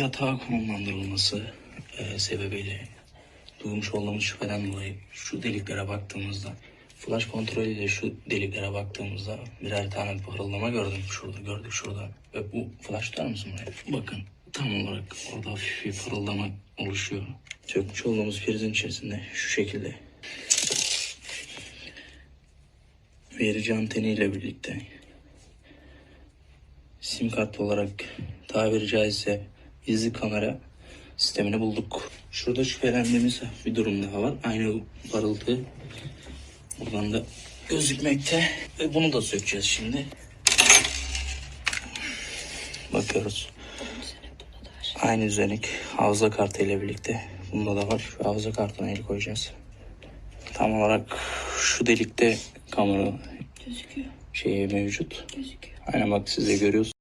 yatağa konumlandırılması e, sebebiyle duymuş olduğumuz şüpheden dolayı şu deliklere baktığımızda flash kontrolüyle şu deliklere baktığımızda birer tane parıldama gördüm şurada gördük şurada ve bu flash tutar mısın buraya? Bakın tam olarak orada hafif bir parıldama oluşuyor. Sökmüş olduğumuz prizin içerisinde şu şekilde verici anteniyle birlikte sim kart olarak tabiri caizse gizli kamera sistemini bulduk. Şurada şüphelendiğimiz bir durum daha var. Aynı parıltı buradan da gözükmekte. Ve bunu da sökeceğiz şimdi. Bakıyoruz. Aynı üzerik hafıza kartı ile birlikte. Bunda da var. Şu hafıza kartına el koyacağız. Tam olarak şu delikte kamera Gözüküyor. şeyi mevcut. Gözüküyor. Aynen bak siz de görüyorsunuz.